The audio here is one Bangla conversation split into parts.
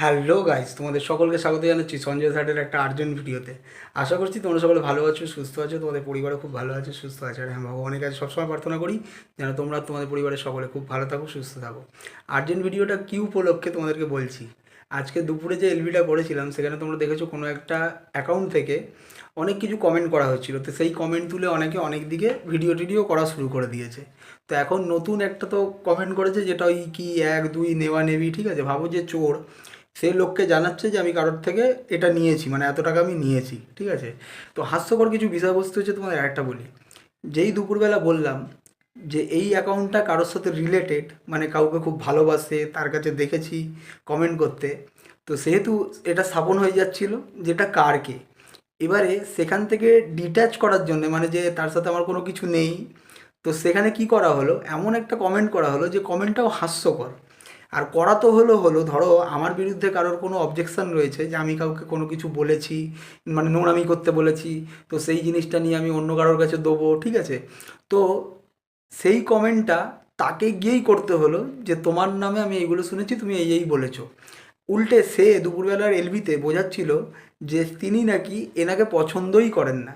হ্যালো গাইস তোমাদের সকলকে স্বাগত জানাচ্ছি সঞ্জয় স্যারের একটা আর্জেন্ট ভিডিওতে। আশা করছি তোমরা সকলে ভালো আছো, সুস্থ আছো, তোমাদের পরিবারও খুব ভালো আছে, সুস্থ আছে। আর হ্যাঁ ভগবানের কাছে সবসময় প্রার্থনা করি যেন তোমরা তোমাদের পরিবারের সকলে খুব ভালো থাকো, সুস্থ থাকো। আর্জেন্ট ভিডিওটা কী উপলক্ষে তোমাদেরকে বলছি। আজকে দুপুরে যে এলবিটা করেছিলাম, সেখানে তোমরা দেখেছ কোনো একটা অ্যাকাউন্ট থেকে অনেক কিছু কমেন্ট করা হচ্ছিল। তো সেই কমেন্ট তুলে অনেকে অনেক দিকে ভিডিও টিডিও করা শুরু করে দিয়েছে। তো এখন নতুন একটা তো কমেন্ট করেছে, যেটা ওই কি, এক, দুই, নেওয়া, নেবি, ঠিক আছে? ভাবো যে চোর। সেই লোককে জানাচ্ছে যে আমি কারোর থেকে এটা নিয়েছি মানে এত টাকা আমি নিয়েছি, ঠিক আছে? তো হাস্যকর কিছু বিষয়বস্তু হচ্ছে তোমাদের একটা বলি। যেই দুপুরবেলা বললাম যে এই অ্যাকাউন্টটা কারোর সাথে রিলেটেড মানে কাউকে খুব ভালোবাসে, তার কাছে দেখেছি কমেন্ট করতে, তো সেহেতু এটা স্থাপন হয়ে যাচ্ছিল যেটা কারকে। এবারে সেখান থেকে ডিট্যাচ করার জন্য মানে যে তার সাথে আমার কোনো কিছু নেই, তো সেখানে কি করা হলো? এমন একটা কমেন্ট করা হলো যে কমেন্টটাও হাস্যকর। আর করা তো হলো হলো। ধরো, আমার বিরুদ্ধে কারোর কোনো অবজেকশন রয়েছে যে আমি কাউকে কোনো কিছু বলেছি মানে নোংরামি করতে বলেছি, তো সেই জিনিসটা নিয়ে আমি অন্য কারোর কাছে দেবো, ঠিক আছে? তো সেই কমেন্টটা তাকে গিয়েই করতে হলো যে, তোমার নামে আমি এইগুলো শুনেছি, তুমি এই এই বলেছ। উল্টে সে দুপুরবেলার এলবিতে বোঝাচ্ছিল যে, তিনি নাকি এনাকে পছন্দই করেন না।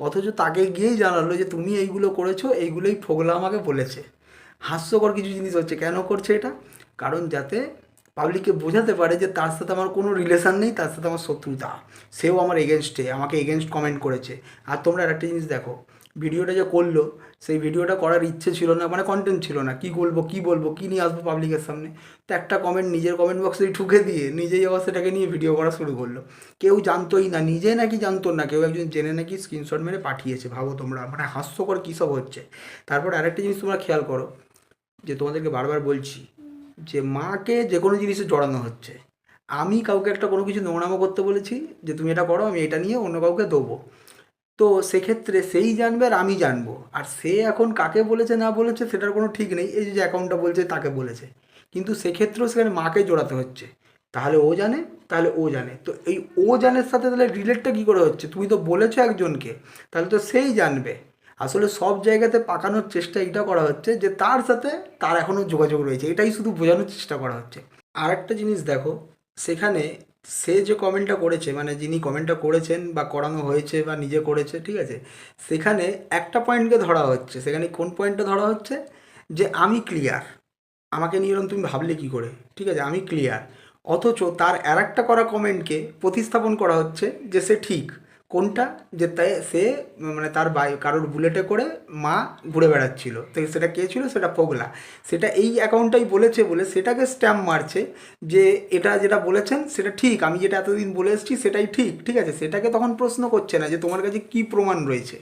অথচ তাকে গিয়েই জানালো যে, তুমি এইগুলো করেছ, এইগুলোই ফোগলা আমাকে বলেছে। হাস্যকর কিছু জিনিস হচ্ছে। কেন করছে এটা? কারণ যাতে পাবলিককে বোঝাতে পারে যে তার সাথে আমার কোনো রিলেশান নেই, তার সাথে আমার শত্রুতা। সেও আমার এগেনস্টে আমাকে এগেনস্ট কমেন্ট করেছে। আর তোমরা একটা জিনিস দেখো, ভিডিওটা যে করল, সেই ভিডিওটা করার ইচ্ছে ছিল না মানে কন্টেন্ট ছিল না। কী বলব কী বলব, কী নিয়ে আসব পাবলিকের সামনে? তো একটা কমেন্ট নিজের কমেন্ট বক্সে ঠুকে দিয়ে নিজেই আবার সেটাকে নিয়ে ভিডিও করা শুরু করল। কেউ জানতোই না, নিজে নাকি জানতো না, কেউ একজন জেনে নাকি স্ক্রিনশট মেরে পাঠিয়েছে, ভাবো তোমরা। মানে হাস্যকর কী সব হচ্ছে? তারপর আরেকটা জিনিস তোমরা খেয়াল করো যে তোমাদেরকে বারবার বলছি যে মাকে যে কোনো জিনিসে জড়ানো হচ্ছে। আমি কাউকে একটা কোনো কিছু নোংরামো করতে বলেছি যে তুমি এটা করো, আমি এটা নিয়ে অন্য কাউকে দেবো। তো সেক্ষেত্রে সেই জানবে আর আমি জানব। আর সে এখন কাকে বলেছে, না বলেছে, সেটার কোনো ঠিক নেই। এই যে অ্যাকাউন্টটা বলছে, তাকে বলেছে। কিন্তু সেক্ষেত্রেও সেখানে মাকে জোড়াতে হচ্ছে। তাহলে ও জানে, তাহলে ও জানে। তো এই ও জানের সাথে তাহলে রিলেটটা কী করে হচ্ছে? তুমি তো বলেছ একজনকে, তাহলে তো সেই জানবে। আসলে সব জায়গাতে পাকানোর চেষ্টা এটা করা হচ্ছে যে তার সাথে তার এখনও যোগাযোগ রয়েছে। এটাই শুধু বোঝানোর চেষ্টা করা হচ্ছে। আর একটা জিনিস দেখো, সেখানে সে যে কমেন্টটা করেছে মানে যিনি কমেন্টটা করেছেন বা করানো হয়েছে বা নিজে করেছে, ঠিক আছে? সেখানে একটা পয়েন্টকে ধরা হচ্ছে। সেখানে কোন পয়েন্টটা ধরা হচ্ছে? যে আমি ক্লিয়ার আমাকে নিয়ে তুমি ভাবলে কী করে? ঠিক আছে, আমি ক্লিয়ার অথচ তার আর একটা করা কমেন্টকে প্রতিস্থাপন করা হচ্ছে যে সে ঠিক। কোনটা? যে তাই, সে মানে তার বাই, কারোর বুলেটে করে মা ঘুরে বেড়াচ্ছিল। তো সেটা কে ছিল? সেটা পগলা সেটা এই অ্যাকাউন্টটাই বলেছে বলে সেটাকে স্ট্যাম্প মারছে যে এটা যেটা বলেছেন সেটা ঠিক, আমি যেটা এতদিন বলে এসেছি সেটাই ঠিক ঠিক আছে? সেটাকে তখন প্রশ্ন করছে না যে তোমার কাছে কী প্রমাণ রয়েছে?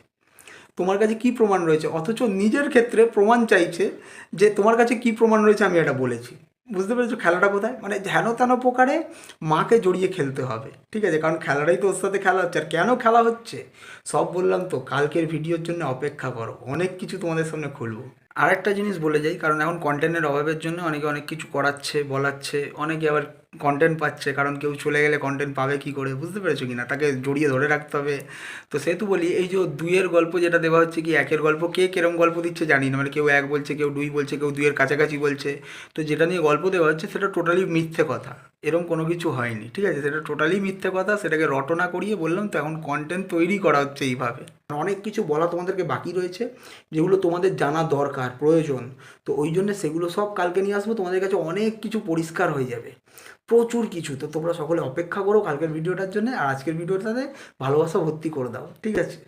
তোমার কাছে কী প্রমাণ রয়েছে? অথচ নিজের ক্ষেত্রে প্রমাণ চাইছে যে তোমার কাছে কী প্রমাণ রয়েছে আমি এটা বলেছি। বুঝতে পেরেছ? খেলাটা কোথায়? মানে হেন তেন প্রকারে মাকে জড়িয়ে খেলতে হবে। ঠিক আছে? কারণ খেলাটাই তো ওর সাথে খেলা হচ্ছে। আর কেন খেলা হচ্ছে? সব বললাম তো। কালকের ভিডিওর জন্য অপেক্ষা করো। অনেক কিছু তোমাদের সামনে খুলবো। আরেকটা জিনিস বলে যাই, কারণ এখন কন্টেন্টের অভাবের জন্য অনেকে অনেক কিছু করাচ্ছে, বলাচ্ছে। অনেকে আবার কন্টেন্ট পাচ্ছে, কারণ কেউ চলে গেলে কন্টেন্ট পাবে কি করে, বুঝতে পেরেছ কি না তাকে জড়িয়ে ধরে রাখতে হবে। তো সেহেতু বলি, এই যে দুইয়ের গল্প যেটা দেওয়া হচ্ছে কি, একের গল্প কে কেরম গল্প দিচ্ছে জানি না। মানে কেউ এক বলছে, কেউ দুই বলছে, কেউ দুইয়ের কাছাকাছি বলছে। তো যেটা নিয়ে গল্প দেওয়া হচ্ছে, সেটা টোটালি মিথ্যে কথা। এরম কোনো কিছু হয়নি, ঠিক আছে? সেটা টোটালি মিথ্যে কথা, সেটাকে রটনা করিয়ে বললাম, তো এখন কন্টেন্ট তৈরি করা হচ্ছে এইভাবে। অনেক কিছু বলা তোমাদেরকে বাকি রয়েছে, যেগুলো তোমাদের জানা দরকার, প্রয়োজন। তো ওই জন্য সেগুলো সব কালকে নিয়ে আসব, তোমাদের কাছে অনেক কিছু পরিষ্কার হয়ে যাবে। প্রচুর কিছু, তো তোমরা সকলে অপেক্ষা করো কালকের ভিডিওটার জন্য, আর আজকের ভিডিওটাতে ভালোবাসা ভর্তি করে দাও, ঠিক আছে?